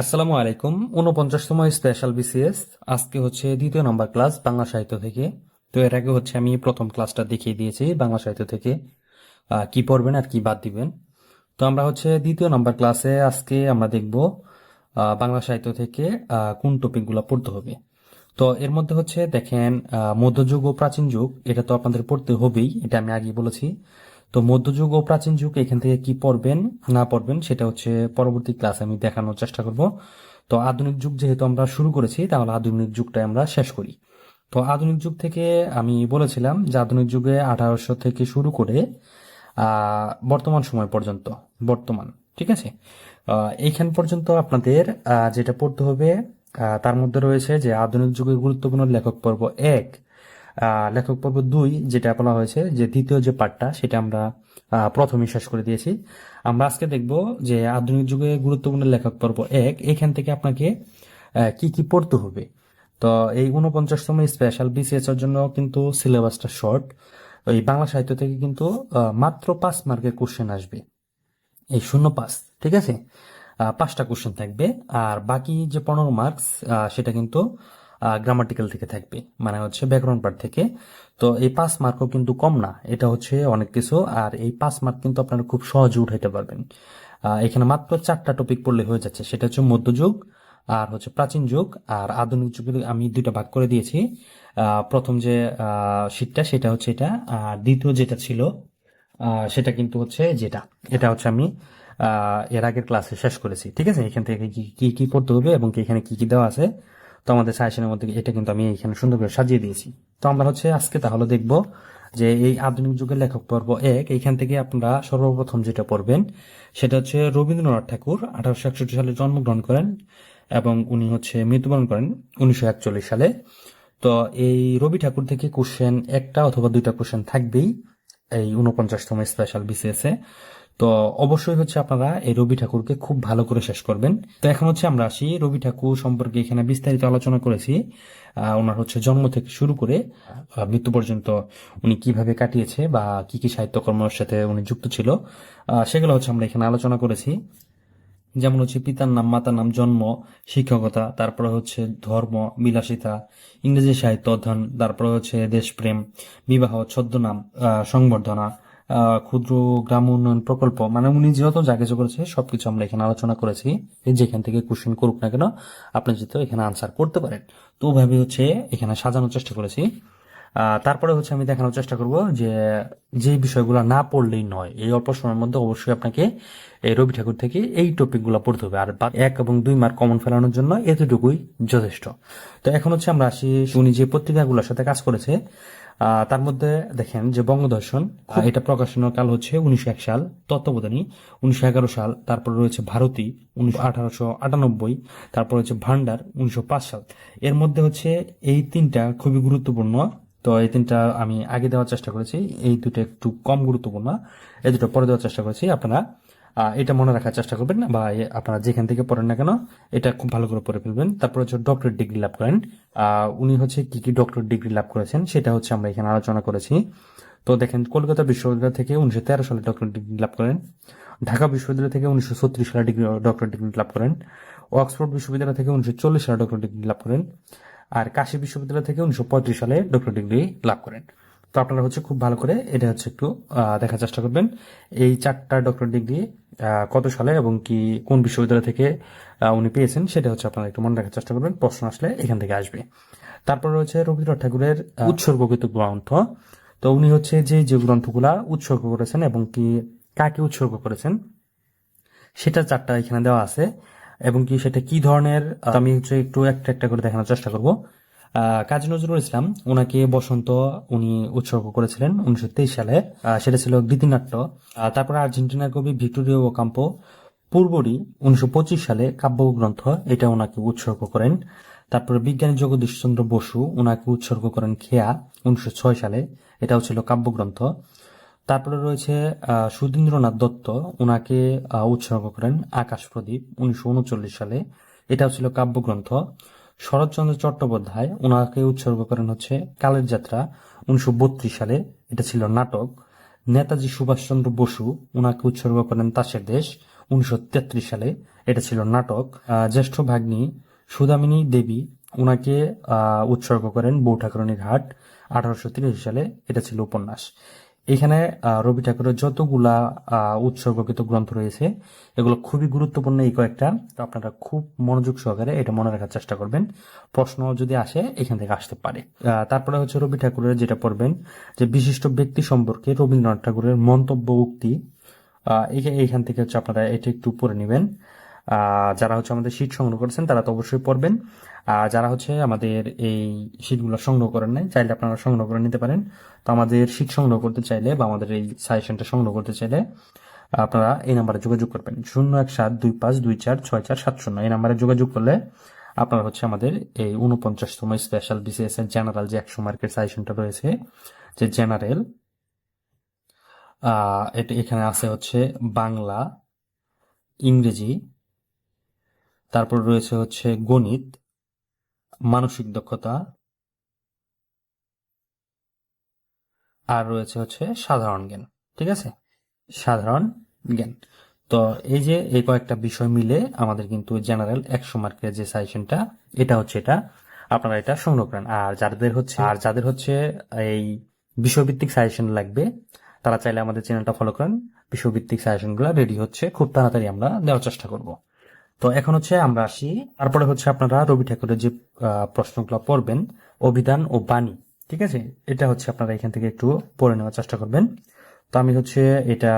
আসসালামু আলাইকুম। উনপঞ্চাশতম স্পেশাল বিসিএস। আজকে হচ্ছে দ্বিতীয় নম্বর ক্লাস বাংলা সাহিত্য থেকে। তো এর আগে হচ্ছে আমি প্রথম ক্লাসটা দেখিয়ে দিয়েছি বাংলা সাহিত্য থেকে। কি পড়বেন আর কি বাদ দিবেন। তো আমরা হচ্ছে দ্বিতীয় নম্বর ক্লাসে আজকে আমরা দেখব বাংলা সাহিত্য থেকে কোন টপিকগুলো পড়তে হবে। তো এর মধ্যে হচ্ছে দেখেন মধ্যযুগ ও প্রাচীন যুগ, এটা তো আপনাদের পড়তে হবেই, এটা আমি আগেই বলেছি। তো মধ্যযুগ ও প্রাচীন যুগ এখান থেকে কি পড়বেন, না পড়বেন, সেটা হচ্ছে পরবর্তী ক্লাসে আমি দেখানোর চেষ্টা করব। তো আধুনিক যুগ যেহেতু আমরা শুরু করেছি, তাহলে আধুনিক যুগটা আমরা শেষ করি। তো আধুনিক যুগ থেকে আমি বলেছিলাম যে আধুনিক যুগে আঠারোশো থেকে শুরু করে বর্তমান সময় পর্যন্ত, বর্তমান, ঠিক আছে? এইখান পর্যন্ত আপনাদের যেটা পড়তে হবে তার মধ্যে রয়েছে যে আধুনিক যুগের গুরুত্বপূর্ণ লেখক পর্ব এক লেখক পর্ব দুই যেটা বলা হয়েছে যে দ্বিতীয় যে পার্টটা সেটা আমরা আহ, প্রথমেই শেষ করে দিয়েছি। আমরা আজকে দেখব যে আধুনিক যুগে গুরুত্বপূর্ণ লেখক পর্ব এক এখান থেকে আপনাকে কি কি পড়তে হবে? তো এই উনপঞ্চাশতম স্পেশাল বিসিএস এর জন্য কিন্তু সিলেবাসটা শর্ট ওই বাংলা সাহিত্য থেকে কিন্তু মাত্র পাঁচ মার্কের কোশ্চেন আসবে। এই শূন্য পাঁচ ঠিক আছে? পাঁচটা কোশ্চেন থাকবে। আর বাকি যে পনেরো মার্কস সেটা কিন্তু গ্রামাটিক্যাল থেকে থাকবে। মানে হচ্ছে ব্যাকরণ পার্ট থেকে। তো এই পাঁচ মার্কও কিন্তু কম না। এটা হচ্ছে অনেক কিছু। আর এই পাঁচ মার্ক কিন্তু আপনারা খুব সহজে উঠাইতে পারবেন। এখানে মাত্র চারটা টপিক পড়লে হয়ে যাচ্ছে। সেটা হচ্ছে মধ্যযুগ, আর হচ্ছে প্রাচীন যুগ, আর আধুনিক যুগের আমি দুইটা ভাগ করে দিয়েছি। প্রথম যে শীটটা সেটা হচ্ছে এটা। আর দ্বিতীয় যেটা ছিল সেটা কিন্তু হচ্ছে যেটা। এটা হচ্ছে আমি এর আগের ক্লাসে শেষ করেছি। ঠিক আছে? এখান থেকে কি কি পড়তে হবে এবং এখানে কি কি দেওয়া আছে? তো আমাদের সাজেশনের মধ্যে এটা কিন্তু আমি এখানে সুন্দর করে সাজিয়ে দিয়েছি। তো আমরা হচ্ছে আজকে তাহলে দেখব যে এই আধুনিক যুগের লেখক পর্ব এক এইখান থেকে আপনারা সর্বপ্রথম যেটা পড়বেন, সেটা হচ্ছে রবীন্দ্রনাথ ঠাকুর আঠারোশো একষট্টি সালে জন্মগ্রহণ করেন এবং উনি হচ্ছে মৃত্যুবরণ করেন উনিশশো একচল্লিশ সালে। তো এই রবি ঠাকুর থেকে কোশ্চেন একটা অথবা দুইটা কোশ্চেন থাকবেই। এই উনপঞ্চাশতম স্পেশাল বিসিএস তো অবশ্যই হচ্ছে আপনারা এই রবি ঠাকুরকে খুব ভালো করে শেষ করবেন। তো এখন হচ্ছে আমরা আসি রবি ঠাকুর সম্পর্কে এখানে বিস্তারিত আলোচনা করেছি। ওনার হচ্ছে জন্ম থেকে শুরু করে মৃত্যু পর্যন্ত উনি কীভাবে কাটিয়েছে বা কি কি সাহিত্যকর্মের সাথে উনি যুক্ত ছিল সেগুলো হচ্ছে আমরা এখানে আলোচনা করেছি। যেমন হচ্ছে পিতার নাম, মাতার নাম, জন্ম, শিক্ষকতা, তারপরে হচ্ছে ধর্ম, বিলাসিতা, ইংরেজি সাহিত্য অধ্যয়ন, তারপরে হচ্ছে দেশপ্রেম, বিবাহ, ছদ্মনাম সংবর্ধনা ক্ষুদ্র গ্রাম উন্নয়ন প্রকল্প মানে উনি যত যা কিছু করেছে, সবকিছু আমরা এখানে আলোচনা করেছি। যেখান থেকে কোশ্চেন করুক না কেন, আপনি যেহেতু এখানে আনসার করতে পারেন। তো ওভাবে হচ্ছে এখানে সাজানোর চেষ্টা করেছি। তারপরে হচ্ছে আমি দেখানোর চেষ্টা করব যে যে বিষয়গুলো না পড়লেই নয়। এই অল্প সময়ের মধ্যে অবশ্যই আপনাকে এই রবি ঠাকুর থেকে এই টপিকগুলো পড়তে হবে। আর এক এবং দুই মার্ক কমন ফেলানোর জন্য এতটুকুই যথেষ্ট। তো এখন হচ্ছে আমরা আসি উনি যে পত্রিকাগুলোর সাথে কাজ করেছে আহ, তার মধ্যে দেখেন যে বঙ্গদর্শন এটা প্রকাশনার কাল হচ্ছে উনিশশো এক সাল তত্ত্বাবধানী উনিশশো এগারো সাল তারপর রয়েছে ভারতী উনিশশো আঠারোশো আটানব্বই তারপর হচ্ছে ভান্ডার উনিশশো পাঁচ সাল। এর মধ্যে হচ্ছে এই তিনটা খুবই গুরুত্বপূর্ণ তো এই তিনটা আমি আগে দেওয়ার চেষ্টা করেছি। এই দুটো একটু কম গুরুত্বপূর্ণ। এই দুটো পরে দেওয়ার চেষ্টা করেছি। আপনারা এটা মনে রাখার চেষ্টা করবেন বা আপনারা যেখান থেকে পড়েন না কেন, এটা খুব ভালো করে পড়ে ফেলবেন। তারপর হচ্ছে ডক্টরেট ডিগ্রি লাভ করেন। উনি হচ্ছে কি কি ডক্টরেট ডিগ্রি লাভ করেছেন, সেটা হচ্ছে আমরা এখানে আলোচনা করেছি। তো দেখেন, কলকাতা বিশ্ববিদ্যালয় থেকে উনিশশো তেরো সালে ডক্টরেট ডিগ্রি লাভ করেন। ঢাকা বিশ্ববিদ্যালয় থেকে উনিশশো ছত্রিশ সালে ডিগ্রি ডক্টরেট ডিগ্রি লাভ করেন। অক্সফোর্ড বিশ্ববিদ্যালয় থেকে উনিশশো চল্লিশ সালে ডক্টরেট ডিগ্রি লাভ করেন। আর কাশী বিশ্ববিদ্যালয় থেকে উনিশশো পঁয়ত্রিশ সালে ডক্টর ডিগ্রি লাভ করেন। তো আপনারা হচ্ছে খুব ভালো করে এটা হচ্ছে একটু দেখার চেষ্টা করবেন। এই চারটা ডক্টর ডিগ্রি কত সালে এবং কি কোন বিশ্ববিদ্যালয় থেকে উনি পেয়েছেন সেটা হচ্ছে আপনারা একটু মনে রাখার চেষ্টা করবেন। প্রশ্ন আসলে এখান থেকে আসবে। তারপর রয়েছে রবীন্দ্রনাথ ঠাকুরের উৎসর্গকৃত গ্রন্থ। তো উনি হচ্ছে যে যে গ্রন্থগুলা উৎসর্গ করেছেন এবং কি, কাকে উৎসর্গ করেছেন সেটা চারটা এখানে দেওয়া আছে। এবং কি সেটা কি ধরনের আমি হচ্ছে একটু একটা একটা করে দেখানোর চেষ্টা করব। কাজী নজরুল ইসলাম ওনাকে বসন্ত উনি উৎসর্গ করেছিলেন উনিশশো তেইশ সালে। সেটা ছিল গীতিনাট্য। তারপরে আর্জেন্টিনার কবি ভিক্টোরিয়া ওকাম্পো, পূর্বরই উনিশশো পঁচিশ সালে কাব্যগ্রন্থ এটা ওনাকে উৎসর্গ করেন। তারপরে বিজ্ঞানী জগদীশচন্দ্র বসু ওনাকে উৎসর্গ করেন খেয়া উনিশশো ছয় সালে, এটাও ছিল কাব্যগ্রন্থ তারপরে রয়েছে সুধীন্দ্রনাথ দত্ত। ওনাকে উৎসর্গ করেন আকাশ প্রদীপ উনিশশো উনচল্লিশ সালে। এটাও ছিল কাব্যগ্রন্থ। শরৎচন্দ্র চট্টোপাধ্যায় ওনাকে উৎসর্গ করেন হচ্ছে কালের যাত্রা উনিশশো বত্রিশ সালে। এটা ছিল নাটক। নেতাজি সুভাষচন্দ্র বসু ওনাকে উৎসর্গ করেন তাসের দেশ উনিশশো তেত্রিশ সালে। এটা ছিল নাটক। জ্যেষ্ঠ ভাগ্নী সুদামিনী দেবী আহ, উৎসর্গ করেন বউ ঠাকুরানীর হাট আঠারোশো তিরাশি সালে। এটা ছিল উপন্যাস। এখানে রবি ঠাকুরের যতগুলা উৎসর্গকৃত গ্রন্থ রয়েছে, এগুলো খুবই গুরুত্বপূর্ণ এই কয়েকটা। তো আপনারা খুব মনোযোগ সহকারে এটা মনে রাখার চেষ্টা করবেন। প্রশ্ন যদি আসে, এখান থেকে আসতে পারে। তারপরে হচ্ছে রবি ঠাকুরের যেটা পড়বেন, যে বিশিষ্ট ব্যক্তি সম্পর্কে রবীন্দ্রনাথ ঠাকুরের মন্তব্য উক্তি এইখান থেকে হচ্ছে আপনারা এটা একটু পড়ে নেবেন। যারা হচ্ছে আমাদের শীট সংগ্রহ করেছেন, তারা তো অবশ্যই পড়বেন। আর যারা হচ্ছে আমাদের এই শীটগুলো সংগ্রহ করেন নাই, চাইলে আপনারা সংগ্রহ করে নিতে পারেন। তো আমাদের শীট সংগ্রহ করতে চাইলে বা আমাদের এই সাজেশনটা সংগ্রহ করতে চাইলে আপনারা এই নাম্বারে যোগাযোগ করবেন। শূন্য এক সাত দুই পাঁচ দুই চার ছয় চার সাত শূন্য। এই নাম্বারে যোগাযোগ করলে আপনারা হচ্ছে আমাদের এই উনপঞ্চাশতম স্পেশাল বিসিএস এর জেনারেল যে একশো মার্কের সাজেশনটা রয়েছে, যে জেনারেল এটা এখানে আছে হচ্ছে বাংলা, ইংরেজি তারপর রয়েছে হচ্ছে গণিত, মানসিক দক্ষতা, আর রয়েছে হচ্ছে সাধারণ জ্ঞান, ঠিক আছে? সাধারণ জ্ঞান। তো এই যে এই কয়েকটা বিষয় মিলে আমাদের কিন্তু জেনারেল একশো মার্কের যে সাজেশনটা এটা হচ্ছে এটা, আপনারা এটা সংগ্রহ করেন। আর যাদের হচ্ছে, আর যাদের হচ্ছে এই বিষয়ভিত্তিক সাজেশন লাগবে, তারা চাইলে আমাদের চ্যানেলটা ফলো করেন। বিষয়ভিত্তিক সাজেশনগুলো রেডি হচ্ছে, খুব তাড়াতাড়ি আমরা দেওয়ার চেষ্টা করব। তো এখন হচ্ছে আমরা আসি। তারপরে হচ্ছে আপনারা রবি ঠাকুরের যে প্রশ্নগুলো পড়বেন, অভিধান ও বাণী, ঠিক আছে? এটা হচ্ছে আপনারা এখান থেকে একটু পড়ে নেওয়ার চেষ্টা করবেন। তো আমি হচ্ছে এটা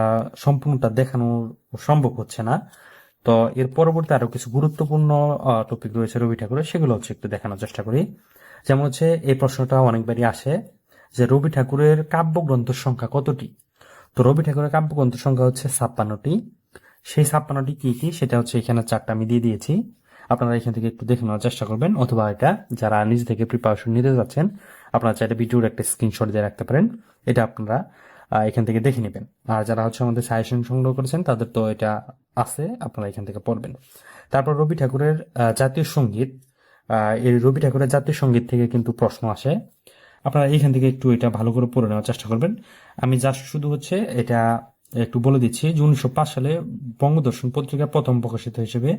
সম্পূর্ণটা দেখানো সম্ভব হচ্ছে না। তো এর পরবর্তী আরও কিছু গুরুত্বপূর্ণ টপিক রয়েছে রবি ঠাকুরের, সেগুলো হচ্ছে একটু দেখানোর চেষ্টা করি। যেমন হচ্ছে এই প্রশ্নটা অনেকবারই আসে যে রবি ঠাকুরের কাব্যগ্রন্থের সংখ্যা কতটি? তো রবি ঠাকুরের কাব্যগ্রন্থের সংখ্যা হচ্ছে ছাপ্পান্নটি। সেই ছাপ্পান্নটি কি কি? সেটা হচ্ছে এখানে চারটা আমি দিয়ে দিয়েছি। আপনারা এখান থেকে একটু দেখে নেওয়ার চেষ্টা করবেন। অথবা এটা যারা নিজ থেকে প্রিপারেশন নিতে যাচ্ছেন, আপনারা চাইলে ভিডিওর একটা স্ক্রিনশট দিয়ে রাখতে পারেন। এটা আপনারা এখান থেকে দেখে নেবেন। আর যারা হচ্ছে আমাদের সাজেশন সংগ্রহ করেছেন, তাদের তো এটা আছে, আপনারা এখান থেকে পড়বেন। তারপর রবি ঠাকুরের জাতীয় সংগীত। এই রবি ঠাকুরের জাতীয় সংগীত থেকে কিন্তু প্রশ্ন আসে। আপনারা এখান থেকে একটু এটা ভালো করে পড়ে নেওয়ার চেষ্টা করবেন। আমি জাস্ট শুধু হচ্ছে এটা একটু বলে দিচ্ছি যে উনিশশো পাঁচ সালে বঙ্গদর্শন পত্রিকা প্রথম প্রকাশিত হিসেবে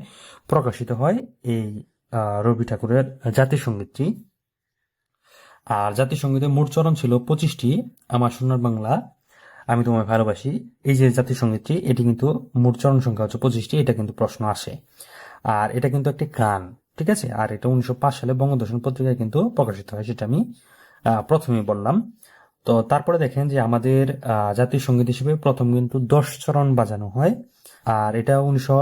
প্রকাশিত হয় এই রবি ঠাকুরের জাতীয় সঙ্গীতটি আর জাতীয় সঙ্গীতের মোট চরণ ছিল পঁচিশটি, আমার সোনার বাংলা, আমি তোমায় ভালোবাসি। এই যে জাতীয় সঙ্গীতটি এটি কিন্তু মোট চরণ সংখ্যা হচ্ছে পঁচিশটি, এটা কিন্তু প্রশ্ন আসে। আর এটা কিন্তু একটি গান, ঠিক আছে? আর এটা উনিশশো পাঁচ সালে বঙ্গদর্শন পত্রিকায় কিন্তু প্রকাশিত হয়, সেটা আমি প্রথমেই বললাম। তো তারপরে দেখেন যে আমাদের জাতীয় সংগীত হিসেবে প্রথম কিন্তু দশ চরণ বাজানো হয়। আর এটা উনিশশো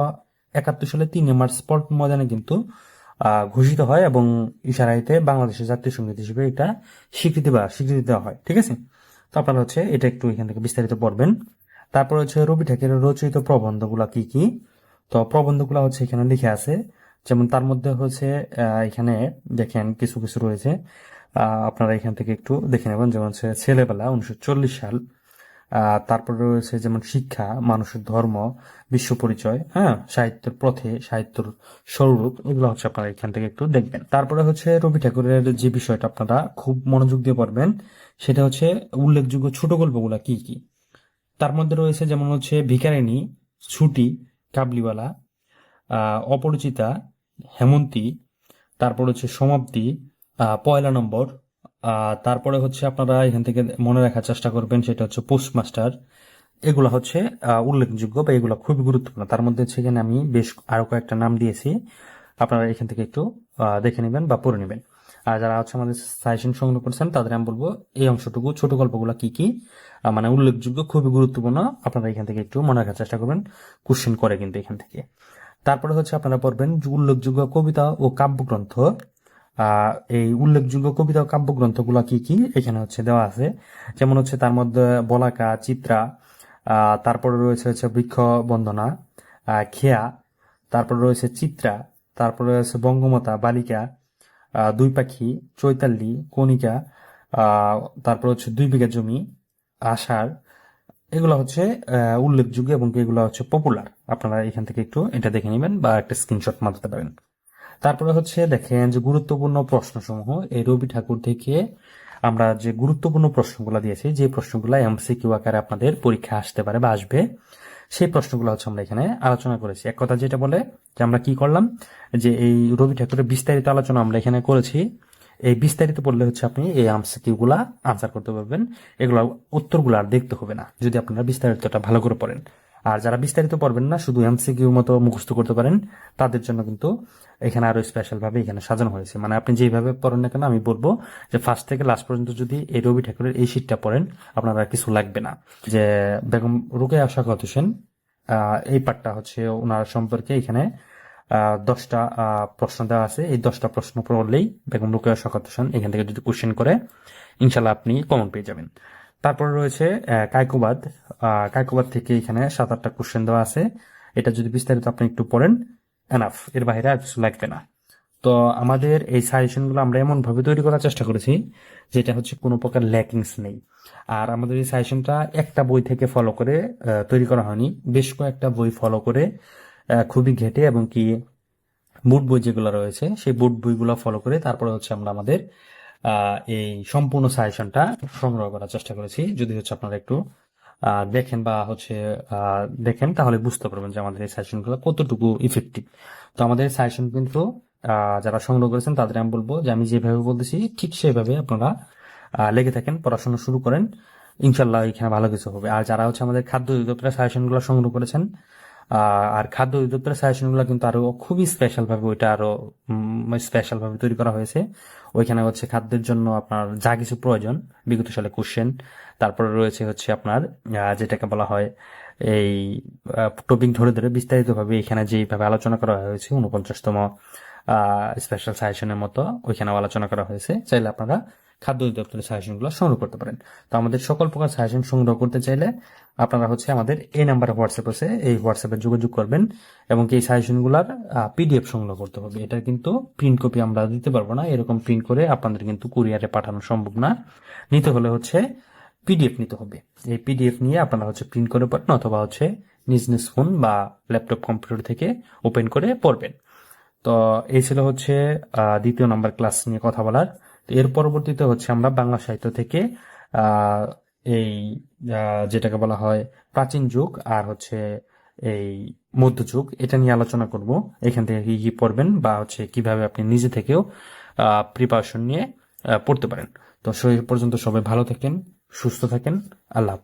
একাত্তর সালে তিন মার্চ স্পট ময়দানে কিন্তু ঘোষিত হয় এবং ইশারাইতে বাংলাদেশের জাতীয় সংগীত হিসেবে এটা স্বীকৃতি বা স্বীকৃতি দেওয়া হয়, ঠিক আছে? তো আপনারা হচ্ছে এটা একটু এখান থেকে বিস্তারিত পড়বেন। তারপর হচ্ছে রবি ঠাকুরের রচিত প্রবন্ধগুলা কি কি? তো প্রবন্ধগুলা হচ্ছে এখানে লিখে আছে যেমন তার মধ্যে হচ্ছে এখানে দেখেন কিছু কিছু রয়েছে। আপনারা এখান থেকে একটু দেখে নেবেন, যেমন হচ্ছে ছেলেবেলা, উনিশশো চল্লিশ সাল। তারপরে রয়েছে যেমন শিক্ষা, মানুষের ধর্ম, বিশ্ব পরিচয় হ্যাঁ সাহিত্যের পথে, সাহিত্যের স্বরূপ, এগুলো হচ্ছে আপনারা এখান থেকে একটু দেখবেন। তারপরে হচ্ছে রবি ঠাকুরের যে বিষয়টা, আপনারা খুব মনোযোগ দিয়ে পড়বেন, সেটা হচ্ছে উল্লেখযোগ্য ছোট গল্পগুলা কি কি? তার মধ্যে রয়েছে যেমন হচ্ছে ভিকারিনী ছুটি, কাবলিওয়ালা অপরিচিতা হেমন্তী, তারপর হচ্ছে সমাপ্তি পয়লা নম্বর তারপরে হচ্ছে আপনারা এখান থেকে মনে রাখার চেষ্টা করবেন সেটা হচ্ছে পোস্টমাস্টার। এগুলো হচ্ছে উল্লেখযোগ্য বা এগুলো খুবই গুরুত্বপূর্ণ। তার মধ্যে হচ্ছে এখানে আমি বেশ আরও কয়েকটা নাম দিয়েছি। আপনারা এখান থেকে একটু দেখে নেবেন বা পড়ে নেবেন। আর যারা হচ্ছে আমাদের সাজেশন সংগ্রহ করছেন, তাদের আমি বলব এই অংশটুকু, ছোট গল্পগুলো কি কি মানে উল্লেখযোগ্য, খুবই গুরুত্বপূর্ণ, আপনারা এখান থেকে একটু মনে রাখার চেষ্টা করবেন। কোশ্চেন করে কিন্তু এখান থেকে। তারপরে হচ্ছে আপনারা পড়বেন উল্লেখযোগ্য কবিতা ও কাব্যগ্রন্থ। এই উল্লেখযোগ্য কবিতা ও কাব্যগ্রন্থগুলো কি কি? এখানে হচ্ছে দেওয়া আছে। যেমন হচ্ছে তার মধ্যে বলাকা, চিত্রা তারপরে রয়েছে হচ্ছে বৃক্ষ বন্দনা খেয়া, তারপরে রয়েছে চিত্রা, তারপরে রয়েছে বঙ্গমাতা, বালিকা দুই পাখি চৈতালি কণিকা তারপর হচ্ছে দুই বিঘা জমি, আষাঢ় এগুলো হচ্ছে উল্লেখযোগ্য এবং এগুলো হচ্ছে পপুলার আপনারা এখান থেকে একটু এটা দেখে নেবেন বা একটা স্ক্রিনশট মারতে পারেন। তারপরে হচ্ছে দেখেন যে গুরুত্বপূর্ণ প্রশ্নসমূহ। এই রবি ঠাকুর থেকে আমরা যে গুরুত্বপূর্ণ প্রশ্নগুলো দিয়েছি, যে প্রশ্নগুলো এমসিকিউ আকারে আপনাদের পরীক্ষা আসতে পারে বা আসবে, সেই প্রশ্নগুলো হচ্ছে আমরা এখানে আলোচনা করেছি। এক কথা যেটা বলে যে আমরা কি করলাম, যে এই রবি ঠাকুরের বিস্তারিত আলোচনা আমরা এখানে করেছি। এই বিস্তারিত পড়লে হচ্ছে আপনি এই এমসিকিউ গুলা আনসার করতে পারবেন। এগুলো উত্তরগুলো আর দেখতে হবে না, যদি আপনারা বিস্তারিতটা ভালো করে পড়েন। আর যারা বিস্তারিত পড়বেন না, শুধু এমসিকিউ মতো মুখস্থ করতে পারেন, তাদের জন্য কিন্তু এখানে আরও স্পেশাল ভাবে এখানে সাজানো হয়েছে। মানে আপনি যেভাবে পড়েন না কেন, আমি বলব যে ফার্স্ট থেকে লাস্ট পর্যন্ত যদি এই রবি ঠাকুরের এই শীটটা পড়েন, আপনার কিছু লাগবে না। যে বেগম রুকে আশা হোসেন সেন এই পার্টটা হচ্ছে ওনার সম্পর্কে এখানে দশটা প্রশ্ন দেওয়া আছে। এই দশটা প্রশ্ন পড়লেই বেগম রুকেয়া শকাত হোসেন এখান থেকে যদি কোশ্চেন করে ইনশাল্লাহ আপনি কমন পেয়ে যাবেন। তারপর রয়েছে কায়কোবাদ। কায়কোবাদ থেকে এখানে সাত, আটটা কোশ্চেন দেওয়া আছে। এটা যদি বিস্তারিত আপনি একটু পড়েন এনাফ এর বাইরে আর কিছু লাগবে না। তো আমাদের এই সাজেশনগুলো আমরা এমন ভাবে তৈরি করার চেষ্টা করেছি, যেটা হচ্ছে কোনো প্রকার ল্যাকিংস নেই। আর আমাদের এই সাজেশনটা একটা বই থেকে ফলো করে তৈরি করা হয়নি। বেশ কয়েকটা বই ফলো করে খুবই ঘেটে এবং কি বুট বই যেগুলো রয়েছে, সেই বুট বইগুলো ফলো করে তারপরে হচ্ছে আমরা আমাদের এই সম্পূর্ণ সাজেশনটা সংগ্রহ করার চেষ্টা করেছি। যদি হচ্ছে আপনারা একটু দেখেন বা হচ্ছে দেখেন তাহলে বুঝতে পারবেন যে আমাদের এই সাজেশনগুলো কতটুকু ইফেক্টিভ তো আমাদের সাজেশন কিন্তু যারা সংগ্রহ করেছেন তাদের আমি বলব যে আমি যেভাবে বলতেছি ঠিক সেভাবে আপনারা লেগে থাকেন, পড়াশোনা শুরু করেন ইনশাল্লাহ এখানে ভালো কিছু হবে। আর যারা হচ্ছে আমাদের খাদ্য অধিদপ্তরের সাজেশনগুলো সংগ্রহ করেছেন আর খাদ্য অধিদপ্তরের সাজেশনগুলো কিন্তু আরও খুবই স্পেশাল ভাবে ওইটা আরও স্পেশাল ভাবে তৈরি করা হয়েছে। ওইখানে হচ্ছে খাদ্যের জন্য আপনার যা কিছু প্রয়োজন, বিগত সালে কোশ্চেন তারপরে রয়েছে হচ্ছে আপনার যেটাকে বলা হয় এই টপিক ধরে ধরে বিস্তারিত ভাবে এখানে যেভাবে আলোচনা করা হয়েছে উনপঞ্চাশতম স্পেশাল সাজেশনের মতো ওইখানে আলোচনা করা হয়েছে। চাইলে আপনারা খাদ্য অধিদপ্তরের সাজেশনগুলো সংগ্রহ করতে পারেন। তো আমাদের সকল প্রকার সাজেশন সংগ্রহ করতে চাইলে আপনারা হচ্ছে আমাদের এই নাম্বারে হোয়াটসঅ্যাপ আছে এই হোয়াটসঅ্যাপে যোগাযোগ করবেন এবং এই সাজেশনগুলোর পিডিএফ সংগ্রহ করতে হবে। এটা কিন্তু প্রিন্ট কপি আমরা দিতে পারব না। এরকম প্রিন্ট করে আপনাদের কিন্তু কুরিয়ারে পাঠানো সম্ভব না। নিতে হলে হচ্ছে পিডিএফ নিতে হবে। এই পিডিএফ নিয়ে আপনারা হচ্ছে প্রিন্ট করে পারেন অথবা হচ্ছে নিজ নিজ ফোন বা ল্যাপটপ কম্পিউটার থেকে ওপেন করে পড়বেন। তো এই ছিল হচ্ছে দ্বিতীয় নাম্বার ক্লাস নিয়ে কথা বলার তো এর পরবর্তীতে হচ্ছে আমরা বাংলা সাহিত্য থেকে এই যেটাকে বলা হয় প্রাচীন যুগ আর হচ্ছে এই মধ্যযুগ এটা নিয়ে আলোচনা করব এখান থেকে কি কি পড়বেন বা হচ্ছে কীভাবে আপনি নিজে থেকেও প্রিপারেশন নিয়ে পড়তে পারেন তো সেই পর্যন্ত সবাই ভালো থাকেন, সুস্থ থাকেন, আল্লাহ।